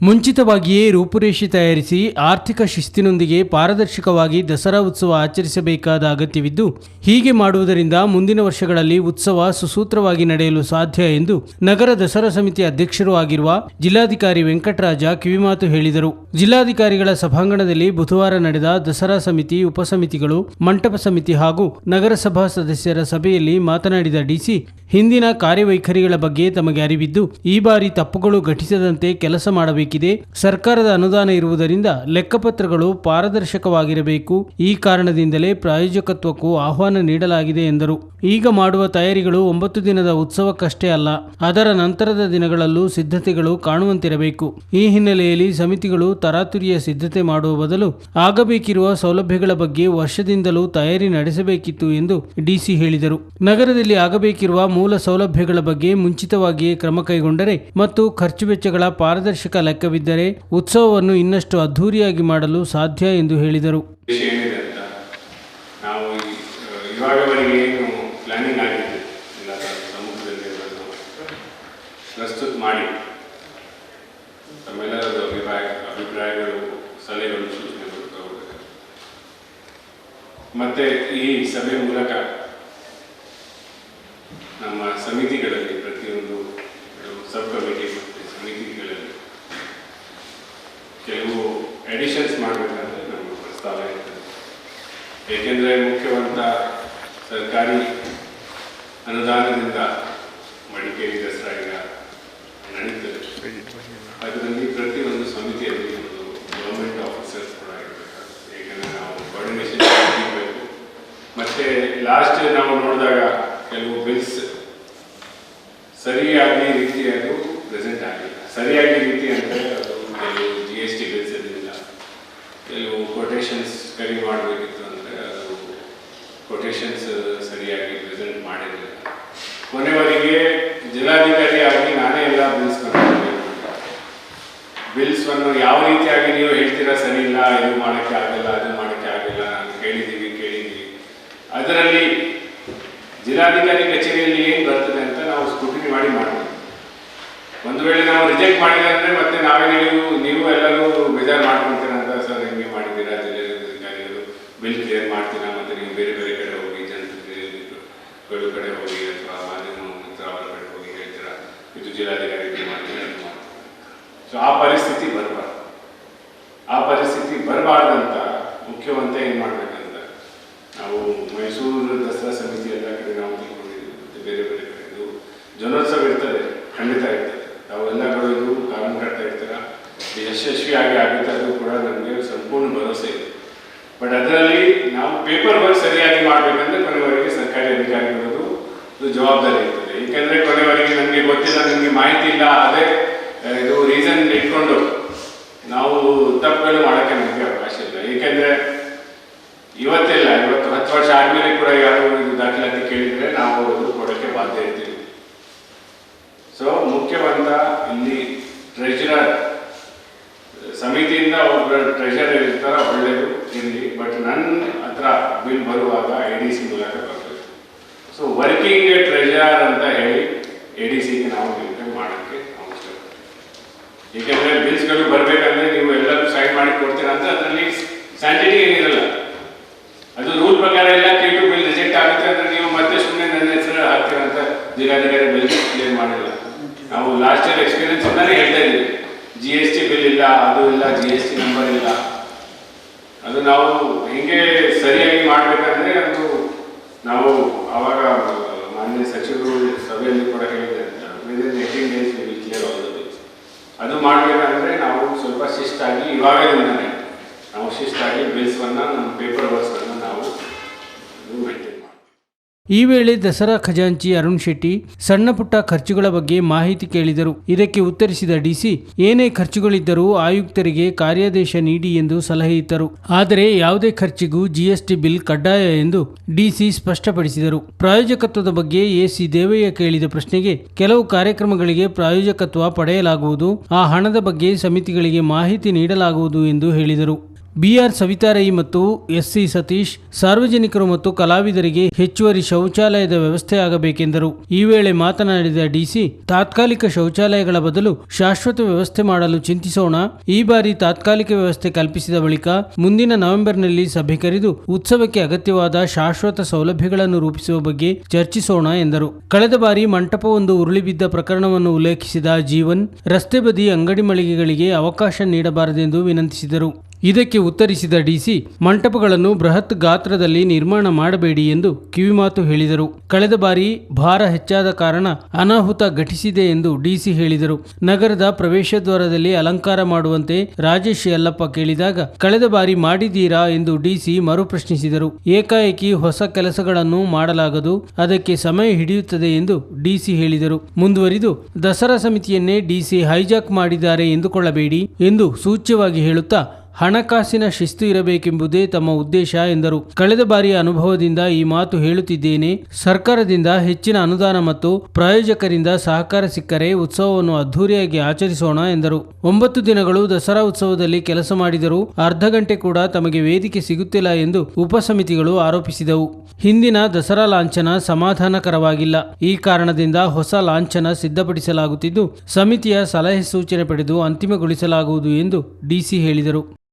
ಮುಂಚಿತವಾಗಿಯೇ ರೂಪುರೇಷೆ ತಯಾರಿಸಿ ಆರ್ಥಿಕ ಶಿಸ್ತಿನೊಂದಿಗೆ ಪಾರದರ್ಶಕವಾಗಿ ದಸರಾ ಉತ್ಸವ ಆಚರಿಸಬೇಕಾದ ಅಗತ್ಯವಿದ್ದು, ಹೀಗೆ ಮಾಡುವುದರಿಂದ ಮುಂದಿನ ವರ್ಷಗಳಲ್ಲಿ ಉತ್ಸವ ಸುಸೂತ್ರವಾಗಿ ನಡೆಯಲು ಸಾಧ್ಯ ಎಂದು ನಗರ ದಸರಾ ಸಮಿತಿ ಅಧ್ಯಕ್ಷರೂ ಆಗಿರುವ ಜಿಲ್ಲಾಧಿಕಾರಿ ವೆಂಕಟರಾಜ ಕಿವಿಮಾತು ಹೇಳಿದರು. ಜಿಲ್ಲಾಧಿಕಾರಿಗಳ ಸಭಾಂಗಣದಲ್ಲಿ ಬುಧವಾರ ನಡೆದ ದಸರಾ ಸಮಿತಿ, ಉಪಸಮಿತಿಗಳು, ಮಂಟಪ ಸಮಿತಿ ಹಾಗೂ ನಗರಸಭಾ ಸದಸ್ಯರ ಸಭೆಯಲ್ಲಿ ಮಾತನಾಡಿದ ಡಿಸಿ ಹಿಂದಿನ ಕಾರ್ಯವೈಖರಿಗಳ ಬಗ್ಗೆ ತಮಗೆ ಅರಿವಿದ್ದು, ಈ ಬಾರಿ ತಪ್ಪುಗಳು ಘಟಿಸದಂತೆ ಕೆಲಸ ಮಾಡಬೇಕಿದೆ. ಸರ್ಕಾರದ ಅನುದಾನ ಇರುವುದರಿಂದ ಲೆಕ್ಕಪತ್ರಗಳು ಪಾರದರ್ಶಕವಾಗಿರಬೇಕು. ಈ ಕಾರಣದಿಂದಲೇ ಪ್ರಾಯೋಜಕತ್ವಕ್ಕೂ ಆಹ್ವಾನ ನೀಡಲಾಗಿದೆ ಎಂದರು. ಈಗ ಮಾಡುವ ತಯಾರಿಗಳು ಒಂಬತ್ತು ದಿನದ ಉತ್ಸವಕ್ಕಷ್ಟೇ ಅಲ್ಲ, ಅದರ ನಂತರದ ದಿನಗಳಲ್ಲೂ ಸಿದ್ಧತೆಗಳು ಕಾಣುವಂತಿರಬೇಕು. ಈ ಹಿನ್ನೆಲೆಯಲ್ಲಿ ಸಮಿತಿಗಳು ತರಾತುರಿಯ ಸಿದ್ಧತೆ ಮಾಡುವ ಬದಲು ಆಗಬೇಕಿರುವ ಸೌಲಭ್ಯಗಳ ಬಗ್ಗೆ ವರ್ಷದಿಂದಲೂ ತಯಾರಿ ನಡೆಸಬೇಕಿತ್ತು ಎಂದು ಡಿಸಿ ಹೇಳಿದರು. ನಗರದಲ್ಲಿ ಆಗಬೇಕಿರುವ ಮೂಲ ಸೌಲಭ್ಯಗಳ ಬಗ್ಗೆ ಮುಂಚಿತವಾಗಿಯೇ ಕ್ರಮ ಕೈಗೊಂಡರೆ ಮತ್ತು ಖರ್ಚು ವೆಚ್ಚಗಳ ಪಾರದರ್ಶಕ ಲೆಕ್ಕವಿದ್ದರೆ ಉತ್ಸವವನ್ನು ಇನ್ನಷ್ಟು ಅದ್ಧೂರಿಯಾಗಿ ಮಾಡಲು ಸಾಧ್ಯ ಎಂದು ಹೇಳಿದರು. ಪ್ರಸ್ತುತ ಮಾಡಿ. ತಮ್ಮೆಲ್ಲರದ ಅಭಿಪ್ರಾಯ, ಅಭಿಪ್ರಾಯಗಳು, ಸಲಹೆಗಳು, ಸೂಚನೆಗಳು ತಗೋಬೇಕು ಮತ್ತೆ ಈ ಸಭೆ ಮೂಲಕ ನಮ್ಮ ಸಮಿತಿಗಳಲ್ಲಿ ಪ್ರತಿಯೊಂದು ಸಬ್ ಕಮಿಟಿ ಮತ್ತು ಸಮಿತಿಗಳಲ್ಲಿ ಕೆಲವು ಎಡಿಷನ್ಸ್ ಮಾಡಬೇಕಾದ್ರೆ ನಮ್ಮ ಪ್ರಸ್ತಾವ ಇರ್ತದೆ. ಏಕೆಂದರೆ ಮುಖ್ಯವಂತ ಸರ್ಕಾರಿ ಅನುದಾನದಿಂದ ಮಡಿಕೇರಿ ದಸರಾ ಈಗ ನಡೀತದೆ. ಅದರಲ್ಲಿ ಪ್ರತಿಯೊಂದು ಸಮಿತಿಯಲ್ಲಿ ಒಂದು ಗೌರ್ಮೆಂಟ್ ಆಫೀಸರ್ಸ್ ಕೂಡ ಇರಬೇಕಾಗುತ್ತೆ ಏಕೆಂದರೆ ನಾವು ಕೋರ್ಡಿನೇಷನ್ ಮಾಡಬೇಕು. ಮತ್ತು ಲಾಸ್ಟ್ ನಾವು ನೋಡಿದಾಗ ಕೆಲವು ಬಿಲ್ಸ್ ಸರಿಯಾಗಿ ರೀತಿಯಾಗಿ ಪ್ರೆಸೆಂಟ್ ಆಗಿಲ್ಲ. ಸರಿಯಾಗಿ ರೀತಿ ಅಂದರೆ ಅದು ಕೆಲವು G S T bills quotations ಕಡಿಮೆ ಮಾಡಬೇಕಿತ್ತು ಅಂದರೆ ಅದು ಕೊಟೇಶನ್ಸ್ ಸರಿಯಾಗಿ ಪ್ರೆಸೆಂಟ್ ಮಾಡಿರಲಿಲ್ಲ. ಕೊನೆವರೆಗೆ ಜಿಲ್ಲಾಧಿಕಾರಿ ಆಗಿ ನಾನೇ ಎಲ್ಲ ಬಿಲ್ಸ್ ಬಿಲ್ಸನ್ನು ಯಾವ ರೀತಿಯಾಗಿ ನೀವು ಹೇಳ್ತೀರಾ, ಸರಿ ಇಲ್ಲ, ಇದು ಮಾಡೋಕ್ಕೆ ಆಗಲ್ಲ, ಅದು ಮಾಡೋಕ್ಕೆ ಆಗಲ್ಲ ಕೇಳಿದ್ದೀವಿ ಕೇಳಿದ್ದೀವಿ. ಅದರಲ್ಲಿ ಜಿಲ್ಲಾಧಿಕಾರಿ ಕಚೇರಿಯಲ್ಲಿ ಏನು ಬರ್ತದೆ ಅಂತ ನಾವು ಸ್ಕ್ರೂಟಿನಿ ಮಾಡಿ ಮಾಡ್ತೀವಿ. ಒಂದು ವೇಳೆ ನಾವು ರಿಜೆಕ್ಟ್ ಮಾಡಿಲ್ಲ ಅಂದರೆ ಮತ್ತೆ ನಾವೇ ನೀವು ನೀವು ಎಲ್ಲರೂ ಬೇಜಾರು ಮಾಡ್ಕೊಂತೀರ ಅಂತ ಸರ್ ಹಿಂಗೆ ಮಾಡಿದ್ದೀರಾ ಜಿಲ್ಲಾಧಿಕಾರಿಗಳು ಬಿಲ್ ಕ್ಲಿಯರ್ ಮಾಡ್ತೀರಾ ಮತ್ತೆ ನೀವು ಬೇರೆ ಬೇರೆ ಕಡೆ ಹೋಗಿ ಜನರು ಕಡೆ ಹೋಗಿ ಅಥವಾ ಮಾಧ್ಯಮ ಮಿತ್ರ ಅವರ ಕಡೆ ಹೋಗಿ ಹೇಳ್ತೀರಾ ಇದು ಜಿಲ್ಲಾಧಿಕಾರಿ ಇದು ಮಾಡ್ತೀರಾ ಅದು ಮಾಡ್ತೀರಾ ಸೊ ಆ ಪರಿಸ್ಥಿತಿ ಬರಬಾರ್ದು. ಆ ಪರಿಸ್ಥಿತಿ ಬರಬಾರ್ದಂತ ಮುಖ್ಯವಂತ ಏನು ಮಾಡ್ಬೇಕಂತ? ನಾವು ಮೈಸೂರು ದಸರಾ ಸಮಿತಿ ಎಲ್ಲ ಕಡೆ ನಾವು ತಿಳ್ಕೊಂಡಿದ್ದೀವಿ. ಮತ್ತು ಬೇರೆ ಬೇರೆ ಕಡೆ. ಇದು ಜನೋತ್ಸವ ಇರ್ತದೆ ಖಂಡಿತ ಇರ್ತದೆ. ನಾವು ಎಲ್ಲ ಇದು ಕಾನೂನು ಕಟ್ತಾ ಇರ್ತೀರ. ಯಶಸ್ವಿಯಾಗಿ ಆಗುತ್ತೆ ಕೂಡ ನಮಗೆ ಸಂಪೂರ್ಣ ಭರವಸೆ ಇದೆ. ಬಟ್ ಅದರಲ್ಲಿ ನಾವು ಪೇಪರ್ ವರ್ಕ್ ಸರಿಯಾಗಿ ಮಾಡಬೇಕಂದ್ರೆ ಕೊನೆವರೆಗೆ ಸರ್ಕಾರಿ ಅಧಿಕಾರಿಗಳದ್ದು ಜವಾಬ್ದಾರಿ ಇರ್ತದೆ. ಏಕೆಂದರೆ ಕೊನೆವರೆಗೆ ನನಗೆ ಗೊತ್ತಿಲ್ಲ ನನಗೆ ಮಾಹಿತಿ ಇಲ್ಲ. ಅದೇ ಆ, ಇದು ರೀಸನ್ ಇಟ್ಕೊಂಡು ನಾವು ತಪ್ಪುಗಳು ಮಾಡೋಕ್ಕೆ ನಮಗೆ ಅವಕಾಶ ಇಲ್ಲ. ಏಕೆಂದರೆ ಇವತ್ತಿಲ್ಲ, ಇವತ್ತು ಹತ್ತು ವರ್ಷ ಆದಮೇಲೆ ಕೂಡ ಯಾರು ಇದು ದಾಖಲಾತಿ ಕೇಳಿದ್ರೆ ನಾವು ಅದು ಕೊಡೋಕ್ಕೆ ಬಾಧ್ಯ ಇರ್ತೀವಿ. ಸೊ ಮುಖ್ಯವಂತ ಇಲ್ಲಿ ಟ್ರೆಜರರ್ ಸಮಿತಿಯಿಂದ ಒಬ್ಬ ಟ್ರೆಜರರ್ ಇರ್ತಾರೆ, ಒಳ್ಳೆಯದು ಇಲ್ಲಿ ಬಟ್ ನನ್ನ ಹತ್ರ ಬಿಲ್ ಬರುವಾಗ ಎ ಡಿ ಸಿ ಮೂಲಕ ಬರಬೇಕು ಸೊ ವರ್ಕಿಂಗ್ ಟ್ರೆಜರರ್ ಅಂತ ಹೇಳಿ ಎ ಡಿ ಸಿಗೆ ನಾವು ಮಾಡೋಕ್ಕೆ ಏಕೆಂದರೆ ಬಿಲ್ಸ್ಗಳು ಬರಬೇಕಂದ್ರೆ ನೀವು ಎಲ್ಲರೂ ಸೈನ್ ಮಾಡಿ ಕೊಡ್ತೀರಾ ಅಂತ ಅದರಲ್ಲಿ ಸ್ಯಾಂಟಿಟಿ ಏನಿರಲ್ಲ. ಅದು ರೂಲ್ ಪ್ರಕಾರ ಎಲ್ಲ ಕೆ ಟು ಬಿಲ್ ರಿಜೆಕ್ಟ್ ಆಗುತ್ತೆ ಅಂದ್ರೆ ನೀವು ಮತ್ತೆ ಸುಮ್ಮನೆ ನನ್ನ ಹೆಸರು ಹಾಕ್ತೀರ ಅಂತ ಜಿಲ್ಲಾಧಿಕಾರಿ ಬಿಲ್ ಕ್ಲಿಯರ್ ಮಾಡಿಲ್ಲ. ನಾವು ಲಾಸ್ಟ್ ಇಯರ್ ಎಕ್ಸ್ಪೀರಿಯನ್ಸ್ ಇಂದಾನೆ ಹೇಳ್ತಾ ಇದ್ದೀವಿ. ಜಿ ಎಸ್ ಟಿ ಬಿಲ್ ಇಲ್ಲ, ಅದು ಇಲ್ಲ ಜಿ ಎಸ್ ಟಿ ನಂಬರ್ ಇಲ್ಲ. ಅದು ನಾವು ಹೆಂಗೆ ಸರಿಯಾಗಿ ಮಾಡಬೇಕಂದ್ರೆ ಅದು ನಾವು ಅವಾಗ ಮಾನ್ಯ ಸಚಿವರು ಸಭೆಯಲ್ಲಿ ಕೂಡ ಹೇಳಿದೆ within eighteen days will clear all the bills ಅದು ಮಾಡಬೇಕಂದ್ರೆ ನಾವು ಸ್ವಲ್ಪ ಶಿಸ್ತಾಗಿ ಇವಾಗದಿಂದನೇ ನಾವು ಶಿಸ್ತಾಗಿ ಬಿಲ್ಸ್ವನ್ನು ನಮ್ಮ ಪೇಪರ್ ವರ್ಕ್ಸನ್ನು ನಾವು ಮೇಂಟೈನ್ ಮಾಡಿ ಈ ವೇಳೆ ದಸರಾ ಖಜಾಂಚಿ ಅರುಣ್ ಶೆಟ್ಟಿ ಸಣ್ಣ ಪುಟ್ಟ ಖರ್ಚುಗಳ ಬಗ್ಗೆ ಮಾಹಿತಿ ಕೇಳಿದರು. ಇದಕ್ಕೆ ಉತ್ತರಿಸಿದ ಡಿಸಿ ಏನೇ ಖರ್ಚುಗಳಿದ್ದರೂ ಆಯುಕ್ತರಿಗೆ ಕಾರ್ಯಾದೇಶ ನೀಡಿ ಎಂದು ಸಲಹೆ ಇತ್ತರು ಆದರೆ ಯಾವುದೇ ಖರ್ಚಿಗೂ ಜಿಎಸ್ಟಿ ಬಿಲ್ ಕಡ್ಡಾಯ ಎಂದು ಡಿಸಿ ಸ್ಪಷ್ಟಪಡಿಸಿದರು. ಪ್ರಾಯೋಜಕತ್ವದ ಬಗ್ಗೆ ಎಸಿ ದೇವಯ್ಯ ಕೇಳಿದ ಪ್ರಶ್ನೆಗೆ ಕೆಲವು ಕಾರ್ಯಕ್ರಮಗಳಿಗೆ ಪ್ರಾಯೋಜಕತ್ವ ಪಡೆಯಲಾಗುವುದು, ಆ ಹಣದ ಬಗ್ಗೆ ಸಮಿತಿಗಳಿಗೆ ಮಾಹಿತಿ ನೀಡಲಾಗುವುದು ಎಂದು ಹೇಳಿದರು. ಬಿಆರ್ ಸವಿತಾರೈ ಮತ್ತು ಎಸ್ಸಿ ಸತೀಶ್ ಸಾರ್ವಜನಿಕರು ಮತ್ತು ಕಲಾವಿದರಿಗೆ ಹೆಚ್ಚುವರಿ ಶೌಚಾಲಯದ ವ್ಯವಸ್ಥೆ ಆಗಬೇಕೆಂದರು. ಈ ವೇಳೆ ಮಾತನಾಡಿದ ಡಿಸಿ ತಾತ್ಕಾಲಿಕ ಶೌಚಾಲಯಗಳ ಬದಲು ಶಾಶ್ವತ ವ್ಯವಸ್ಥೆ ಮಾಡಲು ಚಿಂತಿಸೋಣ. ಈ ಬಾರಿ ತಾತ್ಕಾಲಿಕ ವ್ಯವಸ್ಥೆ ಕಲ್ಪಿಸಿದ ಬಳಿಕ ಮುಂದಿನ ನವೆಂಬರ್ನಲ್ಲಿ ಸಭೆ ಕರೆದು ಉತ್ಸವಕ್ಕೆ ಅಗತ್ಯವಾದ ಶಾಶ್ವತ ಸೌಲಭ್ಯಗಳನ್ನು ರೂಪಿಸುವ ಬಗ್ಗೆ ಚರ್ಚಿಸೋಣ ಎಂದರು. ಕಳೆದ ಬಾರಿ ಮಂಟಪವೊಂದು ಉರುಳಿಬಿದ್ದ ಪ್ರಕರಣವನ್ನು ಉಲ್ಲೇಖಿಸಿದ ಜೀವನ್, ರಸ್ತೆ ಬದಿ ಅಂಗಡಿ ಮಳಿಗೆಗಳಿಗೆ ಅವಕಾಶ ನೀಡಬಾರದೆಂದು ವಿನಂತಿಸಿದರು. ಇದಕ್ಕೆ ಉತ್ತರಿಸಿದ ಡಿಸಿ, ಮಂಟಪಗಳನ್ನು ಬೃಹತ್ ಗಾತ್ರದಲ್ಲಿ ನಿರ್ಮಾಣ ಮಾಡಬೇಡಿ ಎಂದು ಕಿವಿಮಾತು ಹೇಳಿದರು. ಕಳೆದ ಬಾರಿ ಭಾರ ಹೆಚ್ಚಾದ ಕಾರಣ ಅನಾಹುತ ಘಟಿಸಿದೆ ಎಂದು ಡಿಸಿ ಹೇಳಿದರು. ನಗರದ ಪ್ರವೇಶ ದ್ವಾರದಲ್ಲಿ ಅಲಂಕಾರ ಮಾಡುವಂತೆ ರಾಜೇಶ್ ಯಲ್ಲಪ್ಪ ಕೇಳಿದಾಗ, ಕಳೆದ ಬಾರಿ ಮಾಡಿದ್ದೀರಾ ಎಂದು ಡಿಸಿ ಮರುಪ್ರಶ್ನಿಸಿದರು. ಏಕಾಏಕಿ ಹೊಸ ಕೆಲಸಗಳನ್ನು ಮಾಡಲಾಗದು, ಅದಕ್ಕೆ ಸಮಯ ಹಿಡಿಯುತ್ತದೆ ಎಂದು ಡಿಸಿ ಹೇಳಿದರು. ಮುಂದುವರಿದು, ದಸರಾ ಸಮಿತಿಯನ್ನೇ ಡಿಸಿ ಹೈಜಾಕ್ ಮಾಡಿದ್ದಾರೆ ಎಂದುಕೊಳ್ಳಬೇಡಿ ಎಂದು ಸೂಚ್ಯವಾಗಿ ಹೇಳುತ್ತಾ ಹಣಕಾಸಿನ ಶಿಸ್ತು ಇರಬೇಕೆಂಬುದೇ ತಮ್ಮ ಉದ್ದೇಶ ಎಂದರು. ಕಳೆದ ಬಾರಿಯ ಅನುಭವದಿಂದ ಈ ಮಾತು ಹೇಳುತ್ತಿದ್ದೇನೆ. ಸರ್ಕಾರದಿಂದ ಹೆಚ್ಚಿನ ಅನುದಾನ ಮತ್ತು ಪ್ರಾಯೋಜಕರಿಂದ ಸಹಕಾರ ಸಿಕ್ಕರೆ ಉತ್ಸವವನ್ನು ಅದ್ಧೂರಿಯಾಗಿ ಆಚರಿಸೋಣ ಎಂದರು. ಒಂಬತ್ತು ದಿನಗಳು ದಸರಾ ಉತ್ಸವದಲ್ಲಿ ಕೆಲಸ ಮಾಡಿದರೂ ಅರ್ಧ ಗಂಟೆ ಕೂಡ ತಮಗೆ ವೇದಿಕೆ ಸಿಗುತ್ತಿಲ್ಲ ಎಂದು ಉಪಸಮಿತಿಗಳು ಆರೋಪಿಸಿದವು. ಹಿಂದಿನ ದಸರಾ ಲಾಂಛನ ಸಮಾಧಾನಕರವಾಗಿಲ್ಲ. ಈ ಕಾರಣದಿಂದ ಹೊಸ ಲಾಂಛನ ಸಿದ್ಧಪಡಿಸಲಾಗುತ್ತಿದ್ದು, ಸಮಿತಿಯ ಸಲಹೆ ಸೂಚನೆ ಪಡೆದು ಅಂತಿಮಗೊಳಿಸಲಾಗುವುದು ಎಂದು ಡಿಸಿ ಹೇಳಿದರು.